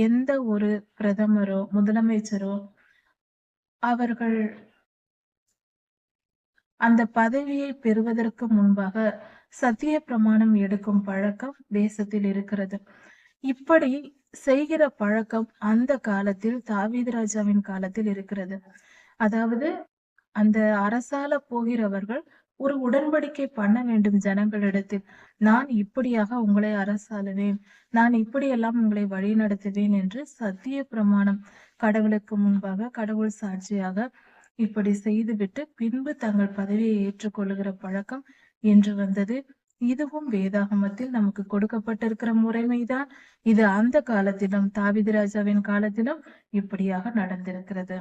எந்த ஒரு பிரதமரோ முதலமைச்சரோ அவர்கள் அந்த பதவியை பெறுவதற்கு முன்பாக சத்திய பிரமாணம் எடுக்கும் பழக்கம் தேசத்தில் இருக்கிறது. இப்படி செய்கிற பழக்கம் அந்த காலத்தில் தாவீது ராஜாவின் காலத்தில் இருக்கிறது. அதாவது அந்த அரசால போகிறவர்கள் ஒரு உடன்படிக்கை பண்ண வேண்டும் ஜனங்களிடத்தில். நான் இப்படியாக உங்களை அரசாளுவேன். நான் இப்படியெல்லாம் உங்களை வழி நடத்துவேன் என்று சத்திய பிரமாணம். கடவுளுக்கு முன்பாக கடவுள் சாட்சியாக இப்படி செய்துவிட்டு பின்பு தங்கள் பதவியை ஏற்றுக்கொள்ளுகிற பழக்கம் என்று வந்தது. இதுவும் வேதாகமத்தில் நமக்கு கொடுக்கப்பட்டிருக்கிற முறைமைதான். இது அந்த காலத்திலும் தாவிது ராஜாவின் காலத்திலும் இப்படியாக நடந்திருக்கிறது.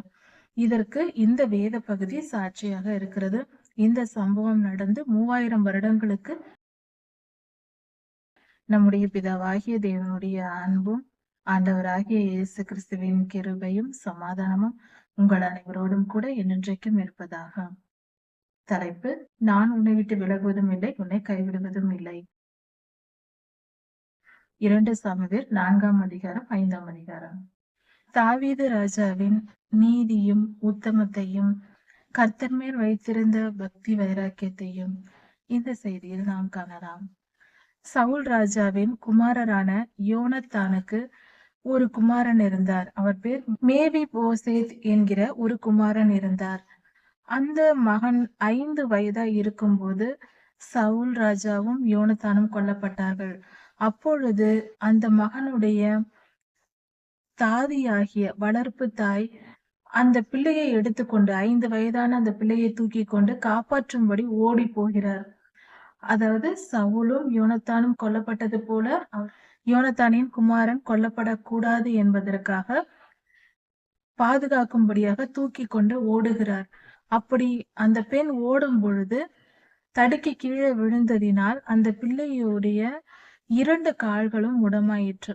இதற்கு இந்த வேத பகுதி சாட்சியாக இருக்கிறது. இந்த சம்பவம் நடந்து மூவாயிரம் வருடங்களுக்கு நம்முடைய பிதாவாகிய தேவனுடைய அன்பும் ஆண்டவராகிய இயேசு கிறிஸ்துவின் கிருபையும் சமாதானமும் உங்கள் அனைவரோடும் கூட என்னென்றைக்கும் இருப்பதாக. தலைப்பு நான் உன்னை விட்டு விலகுவதும் இல்லை உன்னை கைவிடுவதும் இல்லை. இரண்டு சமவீர் நான்காம் அதிகாரம் ஐந்தாம் அதிகாரம். தாவீது ராஜாவின் நீதியும் உத்தமத்தையும் கர்த்தர் மேல் வைத்திருந்த பக்தி வைராக்கியத்தையும் இந்த செய்தியில் நாம் காணலாம். சவுல் ராஜாவின் குமாரரான யோனத்தானுக்கு ஒரு குமாரன் இருந்தார். அவர் பேர் மேவி போசேத் என்கிற ஒரு குமாரன் இருந்தார். அந்த மகன் ஐந்து வயதா இருக்கும்போது சவுல் ராஜாவும் யோனத்தானும் கொல்லப்பட்டார்கள். அப்பொழுது அந்த மகனுடைய தாதியாகிய வளர்ப்பு தாய் அந்த பிள்ளையை எடுத்துக்கொண்டு ஐந்து வயதான அந்த பிள்ளையை தூக்கி கொண்டு காப்பாற்றும்படி ஓடி போகிறார். அதாவது சவுலும் யோனத்தானும் கொல்லப்பட்டது போல யோனத்தானின் குமாரன் கொல்லப்படக்கூடாது என்பதற்காக பாதுகாக்கும்படியாக தூக்கி கொண்டு ஓடுகிறார். அப்படி அந்த பெண் ஓடும் பொழுது தடுக்கி கீழே விழுந்ததினால் அந்த பிள்ளையுடைய இரண்டு கால்களும் உடமாயிற்று.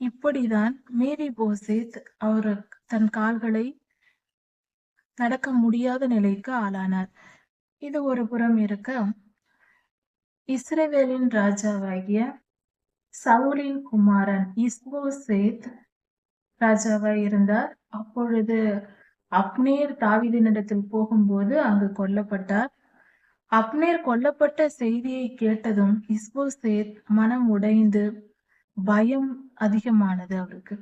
இப்படிதான் மேரி போசேத் அவர் தன் கால்களை நடக்க முடியாத நிலைக்கு ஆளானார். இது ஒரு புறம் இருக்க இஸ்ரேவேலின் ராஜாவாகிய சவுலின் குமாரன் இஸ்போசேத் ராஜாவாய் இருந்தார். அப்பொழுது அப்னேர் தாவிதினிடத்தில் போகும்போது அங்கு கொல்லப்பட்டார். அப்னேர் கொல்லப்பட்ட செய்தியை கேட்டதும் இஸ்போசேத் மனம் உடைந்து பயம் அதிகமானது அவருக்கு.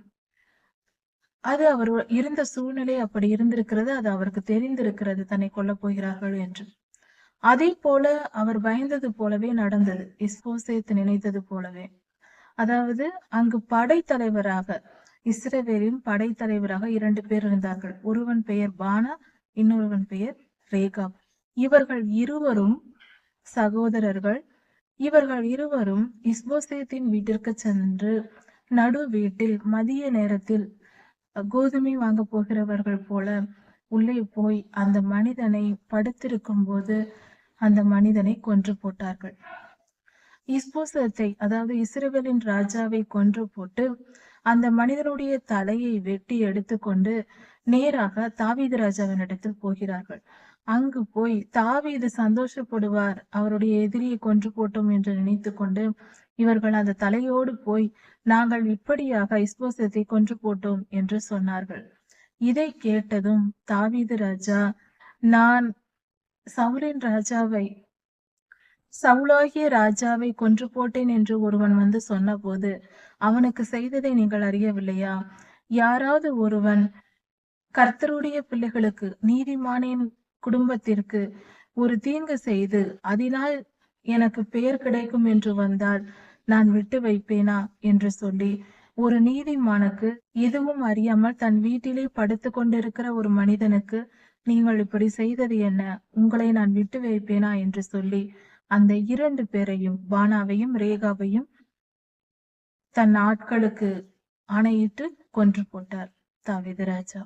அது அவர் இருந்த சூழ்நிலை அப்படி இருந்திருக்கிறது அது அவருக்கு தெரிந்திருக்கிறது தன்னை கொல்ல போகிறார்கள் என்று. அதே போல அவர் பயந்தது போலவே நடந்தது இஸ்போசேத் நினைத்தது போலவே. அதாவது அங்கு படைத்தலைவராக இஸ்ரேவேலின் படைத்தலைவராக இரண்டு பேர் இருந்தார்கள். ஒருவன் பெயர் பானா இன்னொருவன் பெயர் ரேகாப். இவர்கள் இருவரும் சகோதரர்கள். இவர்கள் இருவரும் இஸ்போசேத்தின் வீட்டிற்கு சென்று நடு வீட்டில் மதிய நேரத்தில் கோதுமை வாங்க போகிறவர்கள் போல உள்ளே போய் அந்த மனிதனை படுத்திருக்கும் போது அந்த மனிதனை கொன்று போட்டார்கள். இஸ்போசத்தை அதாவது இஸ்ரேவேலின் ராஜாவை கொன்று போட்டு அந்த மனிதனுடைய தலையை வெட்டி எடுத்துக்கொண்டு நேராக தாவீது ராஜாவினிடத்தில் போகிறார்கள். அங்கு போய் தாவீது சந்தோஷப்படுவார் அவருடைய எதிரியை கொன்று போட்டோம் என்று நினைத்து கொண்டு இவர்கள் அந்த தலையோடு போய் நாங்கள் இப்படியாக இஸ்போசத்தை கொன்று போட்டோம் என்று சொன்னார்கள். இதை கேட்டதும் தாவீது ராஜா நான் சவுலின் ராஜாவை சவுலாகிய ராஜாவை கொன்று போட்டேன் என்று ஒருவன் வந்து சொன்னபோது அவனுக்கு செய்ததை நீங்கள் அறியவில்லையா? யாராவது ஒருவன் கர்த்தருடைய பிள்ளைகளுக்கு நீதிமானின் குடும்பத்திற்கு ஒரு தீங்கு செய்து அதனால் எனக்கு பெயர் கிடைக்கும் என்று வந்தால் நான் விட்டு வைப்பேனா? என்று சொல்லி ஒரு நீதிமானுக்கு எதுவும் அறியாமல் தன் வீட்டிலே படுத்து கொண்டிருக்கிற ஒரு மனிதனுக்கு நீங்கள் இப்படி செய்தது என்ன? உங்களை நான் விட்டு வைப்பேனா? என்று சொல்லி அந்த இரண்டு பேரையும் பானாவையும் ரேகாவையும் தன் ஆட்களுக்கு ஆணையிட்டு கொன்று போட்டார் தாவீது ராஜா.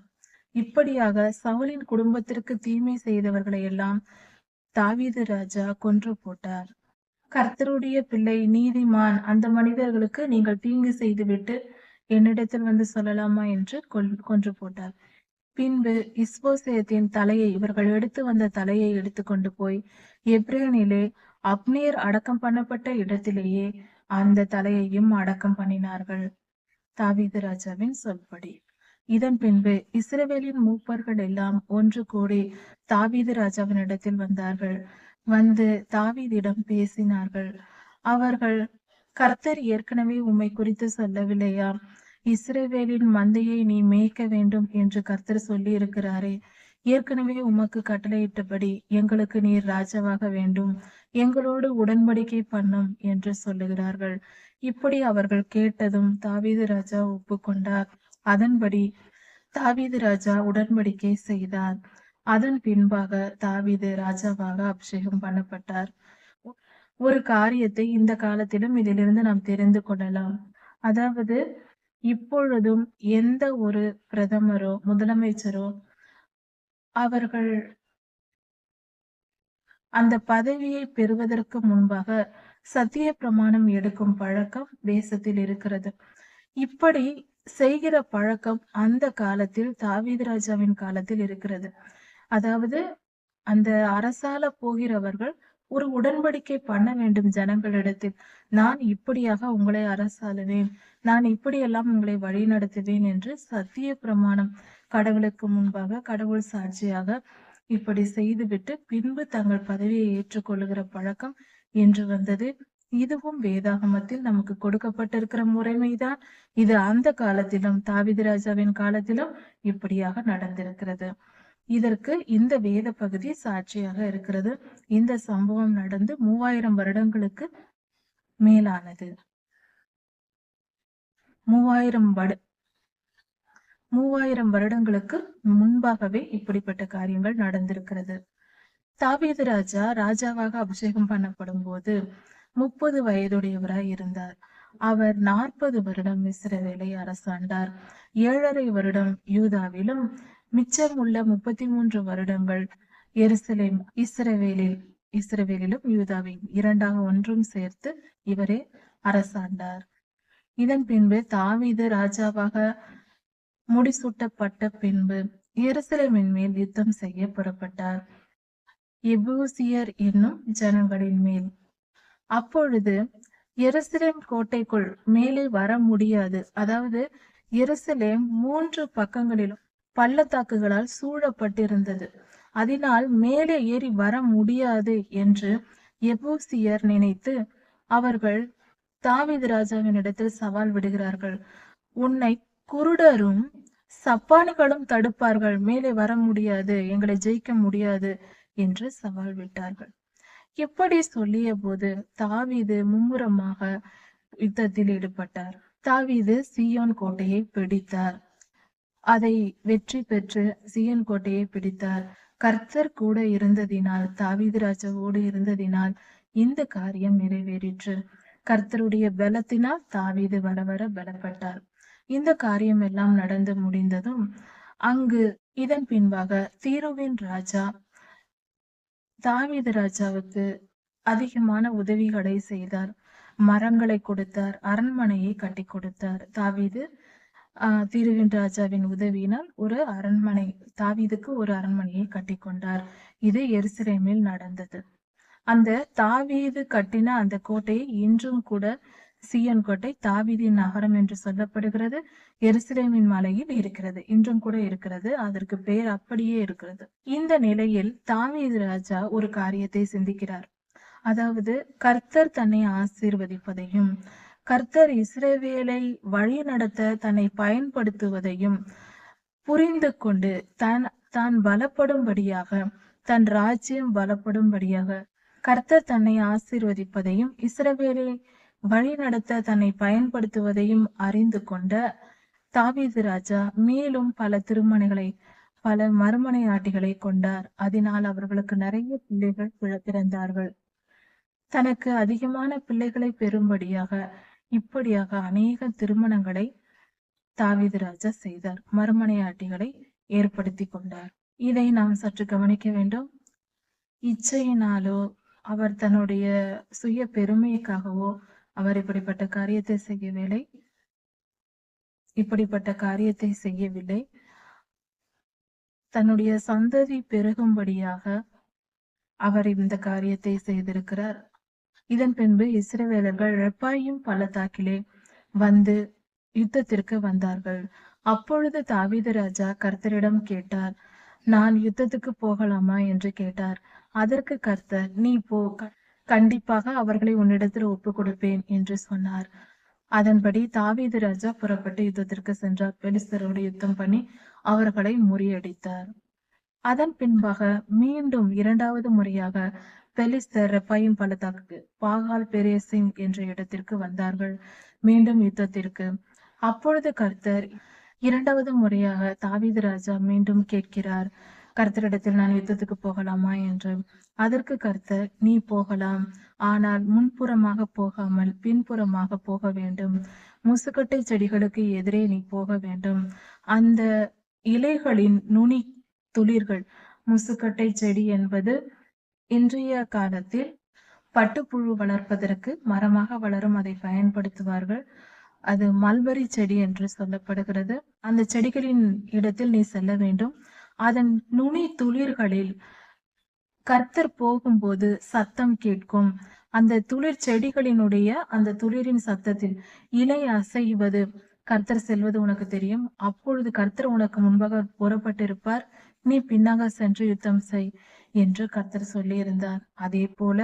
இப்படியாக சவுலின் குடும்பத்திற்கு தீமை செய்தவர்களை எல்லாம் தாவீது ராஜா கொன்று போட்டார். கர்த்தருடைய பிள்ளை நீதிமான் அந்த மனிதர்களுக்கு நீங்கள் தீங்கு செய்துவிட்டு என்னிடத்தில் வந்து சொல்லலாமா என்று கொல் கொன்று போட்டார். பின்பு இஸ்போசேத்தின் தலையை இவர்கள் எடுத்து வந்த தலையை எடுத்துக்கொண்டு போய் எப்ரேனிலே அப்னேர் அடக்கம் பண்ணப்பட்ட இடத்திலேயே அந்த தலையையும் அடக்கம் பண்ணினார்கள். தாவீது ராஜாவின் சொல்படி. இதன் பின்பு இஸ்ரவேலின் மூப்பர்கள் எல்லாம் ஒன்று கூடி தாவீது ராஜாவின் இடத்தில் வந்தார்கள். வந்து தாவீதிடம் பேசினார்கள். அவர்கள் கர்த்தர் ஏற்கனவே உம்மை குறித்து சொல்லவில்லையா? இஸ்ரேவேலின் மந்தையை நீ மேய்க்க வேண்டும் என்று கர்த்தர் சொல்லி இருக்கிறாரே ஏற்கனவே உமக்கு கட்டளையிட்டபடி எங்களுக்கு நீர் ராஜாவாக வேண்டும். எங்களோடு உடன்படிக்கை பண்ணும் என்று சொல்லுகிறார்கள். இப்படி அவர்கள் கேட்டதும் தாவீது ராஜா ஒப்புக்கொண்டார். அதன்படி தாவீது ராஜா உடன்படிக்கை செய்தார். அதன் பின்பாக தாவீது ராஜாவாக அபிஷேகம் பண்ணப்பட்டார். ஒரு காரியத்தை இந்த காலத்திலும் இதிலிருந்து நாம் தெரிந்து கொள்ளலாம். அதாவது இப்பொழுதும் எந்த ஒரு பிரதமரோ முதலமைச்சரோ அவர்கள் அந்த பதவியை பெறுவதற்கு முன்பாக சத்திய பிரமாணம் எடுக்கும் பழக்கம் தேசத்தில் இருக்கிறது. இப்படி செய்கிற பழக்கம் அந்த காலத்தில் தாவீது ராஜாவின் காலத்தில் இருக்கிறது. அதாவது அந்த அரசால போகிறவர்கள் ஒரு உடன்படிக்கை பண்ண வேண்டும் ஜனங்களிடத்தில். நான் இப்படியாக உங்களை அரசாளுவேன். நான் இப்படியெல்லாம் உங்களை வழி நடத்துவேன் என்று சத்திய பிரமாணம் கடவுளுக்கு முன்பாக கடவுள் சாட்சியாக இப்படி செய்துவிட்டு பின்பு தங்கள் பதவியை ஏற்றுக்கொள்ளுகிற பழக்கம் என்று வந்தது. இதுவும் வேதாகமத்தில் நமக்கு கொடுக்கப்பட்டிருக்கிற முறைமைதான். இது அந்த காலத்திலும் தாவிதி ராஜாவின் காலத்திலும் இப்படியாக நடந்திருக்கிறது. இதற்கு இந்த வேத பகுதி சாட்சியாக இருக்கிறது. இந்த சம்பவம் நடந்து மூவாயிரம் வருடங்களுக்கு மேலானது. மூவாயிரம் வட மூவாயிரம் வருடங்களுக்கு முன்பாகவே இப்படிப்பட்ட காரியங்கள் நடந்திருக்கிறது. தாவீது ராஜா ராஜாவாக அபிஷேகம் பண்ணப்படும் போது முப்பது வயதுடையவராய் இருந்தார். அவர் நாற்பது வருடம் இஸ்ரவேலை அரசாண்டார். ஏழரை வருடம் யூதாவிலும் மிச்சம் உள்ள முப்பத்தி மூன்று வருடங்கள் எருசலேம் இஸ்ரவேலில் இஸ்ரவேலிலும் யூதாவையும் இரண்டாக ஒன்றும் சேர்த்து இவரே அரசாண்டார். இதன் பின்பு தாவீது ராஜாவாக முடிசூட்டப்பட்ட பின்பு எருசலேமின் மேல் யுத்தம் செய்ய புறப்பட்டார் எபூசியர் என்னும் ஜனங்களின் மேல். அப்பொழுது எருசலேம் கோட்டைக்குள் மேலே வர முடியாது. அதாவது எருசலேம் மூன்று பக்கங்களிலும் பள்ளத்தாக்குகளால் சூழப்பட்டிருந்தது. அதனால் மேலே ஏறி வர முடியாது என்று எபூசியர் நினைத்து அவர்கள் தாவீது ராஜாவினிடத்தில் சவால் விடுகிறார்கள். உன்னை குருடரும் சப்பானுகளும் தடுப்பார்கள். மேலே வர முடியாது. எங்களை ஜெயிக்க முடியாது என்று சவால் விட்டார்கள். இப்படி சொல்லிய போது தாவீது மும்முரமாக யுத்தத்தில் ஈடுபட்டார். தாவீது சியோன் கோட்டையை பிடித்தார். அதை வெற்றி பெற்று சியோன் கோட்டையை பிடித்தார். கர்த்தர் கூட இருந்ததினால் தாவீது ராஜாவோடு இருந்ததினால் இந்த காரியம் நிறைவேறிற்று. கர்த்தருடைய பலத்தினால் தாவீது வர வர பலப்பட்டார். இந்த காரியம் எல்லாம் நடந்து முடிந்ததும் அங்கு இதன் பின்பாக தீருவின் ராஜா தாவீது ராஜாவுக்கு அதிகமான உதவிகளை செய்தார். மரங்களை கொடுத்தார் அரண்மனையை கட்டி கொடுத்தார். தாவீது ஆஹ் தீருவின் ராஜாவின் உதவியினால் ஒரு அரண்மனை தாவீதுக்கு ஒரு அரண்மனையை கட்டி கொண்டார் இது எருசலேமில் நடந்தது. அந்த தாவீது கட்டின அந்த கோட்டையை இன்றும் கூட சியன் கோட்டை தாவீதின் நகரம் என்று சொல்லப்படுகிறது. எருசலேமின் மலையில் இருக்கிறது. இன்றும் கூட இருக்கிறது. அதற்கு பெயர் அப்படியே இருக்கிறது. இந்த நிலையில் தாவீது ராஜா ஒரு காரியத்தை சிந்திக்கிறார். அதாவது கர்த்தர் தன்னை ஆசீர்வதிப்பதையும் கர்த்தர் இஸ்ரேவேலை வழி நடத்த தன்னை பயன்படுத்துவதையும் புரிந்து கொண்டு தன் தான் பலப்படும்படியாக தன் ராஜ்யம் பலப்படும்படியாக கர்த்தர் தன்னை ஆசீர்வதிப்பதையும் இஸ்ரவேலை வழி நடத்த தன்னை பயன்படுத்துவதையும் அறிந்து கொண்ட தாவீது ராஜா மேலும் பல திருமணிகளை பல மறுமனையாட்டிகளை கொண்டார். அதனால் அவர்களுக்கு நிறைய பிள்ளைகள் பிற- பிறந்தார்கள் தனக்கு அதிகமான பிள்ளைகளை பெறும்படியாக இப்படியாக அநேக திருமணங்களை தாவீது ராஜா செய்தார். மறுமனையாட்டிகளை ஏற்படுத்தி கொண்டார். இதை நாம் சற்று கவனிக்க வேண்டும். இச்சையினாலோ அவர் தன்னுடைய சுய பெருமைக்காகவோ அவர் இப்படிப்பட்ட காரியத்தை செய்யவில்லை. இப்படிப்பட்ட காரியத்தை செய்யவில்லை. தன்னுடைய சந்ததி பெருகும்படியாக அவர் இந்த காரியத்தை செய்திருக்கிறார். இதன் பின்பு இஸ்ரவேலர்கள் ரெப்பாயும் பள்ளத்தாக்கிலே வந்து யுத்தத்திற்கு வந்தார்கள். அப்பொழுது தாவீது ராஜா கர்த்தரிடம் கேட்டார் நான் யுத்தத்துக்கு போகலாமா? என்று கேட்டார். அதற்கு கர்த்தர் நீ போ. கண்டிப்பாக அவர்களை உன்னிடத்தில் ஒப்பு கொடுப்பேன் என்று சொன்னார். அதன்படி தாவீது ராஜா புறப்பட்டு யுத்தத்திற்கு சென்றார். பெலிஸ்தரோடு யுத்தம் பண்ணி அவர்களை முறியடித்தார். அதன் பின்பாக மீண்டும் இரண்டாவது முறையாக பெலிஸ்தர் ரெப்பாயின் பள்ளத்தாக்கு பாகால் பெரேசிம் என்ற இடத்திற்கு வந்தார்கள். மீண்டும் யுத்தத்திற்கு. அப்பொழுது கர்த்தர் இரண்டாவது முறையாக தாவீது ராஜா மீண்டும் கேட்கிறார் கர்த்தரிடத்தில் நான் யுத்தத்துக்கு போகலாமா? என்று. அதற்கு கர்த்தர் நீ போகலாம். ஆனால் முன்புறமாக போகாமல் பின்புறமாக போக வேண்டும். முசுக்கட்டை செடிகளுக்கு எதிரே நீ போக வேண்டும். அந்த இலைகளின் நுனி துளிர்கள் முசுக்கட்டை செடி என்பது இன்றைய காலத்தில் பட்டுப்புழு வளர்ப்பதற்கு மரமாக வளரும் அதை பயன்படுத்துவார்கள். அது மல்பரி செடி என்று சொல்லப்படுகிறது. அந்த செடிகளின் இடத்தில் நீ செல்ல வேண்டும். அதன் நுனி துளிர்களில் கர்த்தர் போகும்போது சத்தம் கேட்கும். அந்த துளிர் செடிகளினுடைய அந்த துளிரின் சத்தத்தில் இலை அசைவது கர்த்தர் செல்வது உனக்கு தெரியும். அப்பொழுது கர்த்தர் உனக்கு முன்பாக புறப்பட்டிருப்பார். நீ பின்னாக சென்று யுத்தம் செய் என்று கர்த்தர் சொல்லியிருந்தார். அதே போல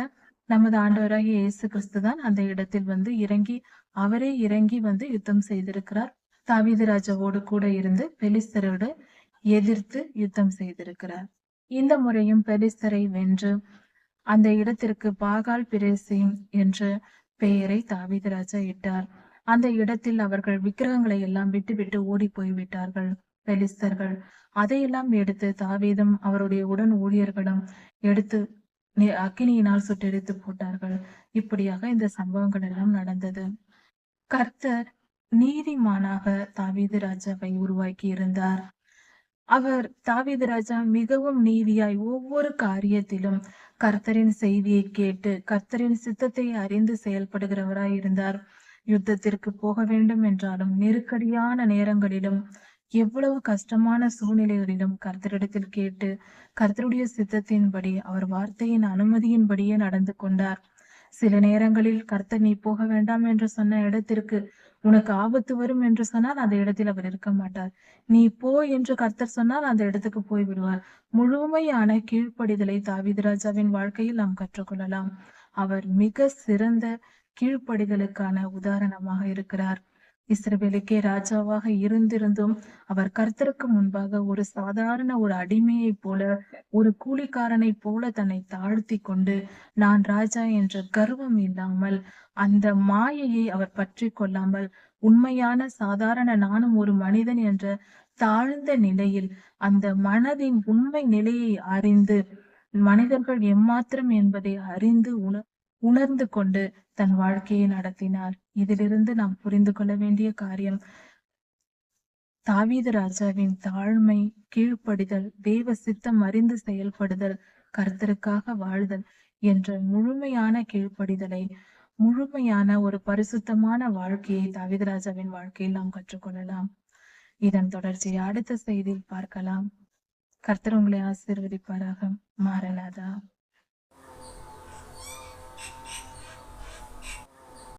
நமது ஆண்டவராகிய இயேசு கிறிஸ்து தான் அந்த இடத்தில் வந்து இறங்கி அவரே இறங்கி வந்து யுத்தம் செய்திருக்கிறார். தாவீது ராஜாவோடு கூட இருந்து பெலிஸ்தரோடு எதிர்த்து யுத்தம் செய்திருக்கிறார். இந்த முறையும் பெலிஸ்தரை வென்று அந்த இடத்திற்கு பாகால் பிரேசிம் என்ற பெயரை தாவீது ராஜா இட்டார். அந்த இடத்தில் அவர்கள் விக்கிரகங்களை எல்லாம் விட்டுவிட்டு ஓடி போய்விட்டார்கள். பெலிஸ்தர்கள். அதையெல்லாம் எடுத்து தாவீதும் அவருடைய உடன் ஊழியர்களும் எடுத்து அக்கினியினால் சுட்டெரித்து போட்டார்கள். இப்படியாக இந்த சம்பவங்கள் எல்லாம் நடந்தது. கர்த்தர் நீதிமானாக தாவீது ராஜாவை உருவாக்கி இருந்தார் அவர் தாவீது ராஜா மிகவும் நீதியாய் ஒவ்வொரு காரியத்திலும் கர்த்தரின் செய்தியை கேட்டு கர்த்தரின் சித்தத்தை அறிந்து செயல்படுகிறவராய் இருந்தார் யுத்தத்திற்கு போக வேண்டும் என்றாலும் நெருக்கடியான நேரங்களிலும் எவ்வளவு கஷ்டமான சூழ்நிலைகளிலும் கர்த்தரிடத்தில் கேட்டு கர்த்தருடைய சித்தத்தின்படி அவர் வார்த்தையின் அனுமதியின்படியே நடந்து கொண்டார். சில நேரங்களில் கர்த்தர் நீ போக வேண்டாம் என்று சொன்ன இடத்திற்கு உனக்கு ஆபத்து வரும் என்று சொன்னால் அந்த இடத்தில் அவர் இருக்க மாட்டார். நீ போ என்று கர்த்தர் சொன்னால் அந்த இடத்துக்கு போய் விடுவார். முழுமையான கீழ்ப்படிதலை தாவிதராஜாவின் வாழ்க்கையில் நாம் கற்றுக்கொள்ளலாம். அவர் மிக சிறந்த கீழ்ப்படிதலுக்கான உதாரணமாக இருக்கிறார். இஸ்ரவேலுக்கே ராஜாவாக இருந்திருந்தும் அவர் கர்த்தருக்கு முன்பாக ஒரு சாதாரண ஒரு அடிமையைப் போல ஒரு கூலிக்காரனைப் போல தன்னை தாழ்த்தி கொண்டு நான் ராஜா என்ற கர்வம் இல்லாமல் அந்த மாயையை அவர் பற்றி கொள்ளாமல் உண்மையான சாதாரண நானும் ஒரு மனிதன் என்ற தாழ்ந்த நிலையில் அந்த மனதின் உண்மை நிலையை அறிந்து மனிதர்கள் எம்மாத்திரம் என்பதை அறிந்து உண உணர்ந்து கொண்டு தன் வாழ்க்கையை நடத்தினார். இதிலிருந்து நாம் புரிந்து கொள்ள வேண்டிய காரியம் தாவீது ராஜாவின் தாழ்மை கீழ்ப்படிதல் தேவ சித்தம் அறிந்து செயல்படுதல் கர்த்தருக்காக வாழ்தல் என்ற முழுமையான கீழ்ப்படிதலை முழுமையான ஒரு பரிசுத்தமான வாழ்க்கையை தாவீது ராஜாவின் வாழ்க்கையில் நாம் கற்றுக்கொள்ளலாம். இதன் தொடர்ச்சியை அடுத்த செய்தியில் பார்க்கலாம். கர்த்தர் உங்களை ஆசீர்வதிப்பாராக. மாறலாதா?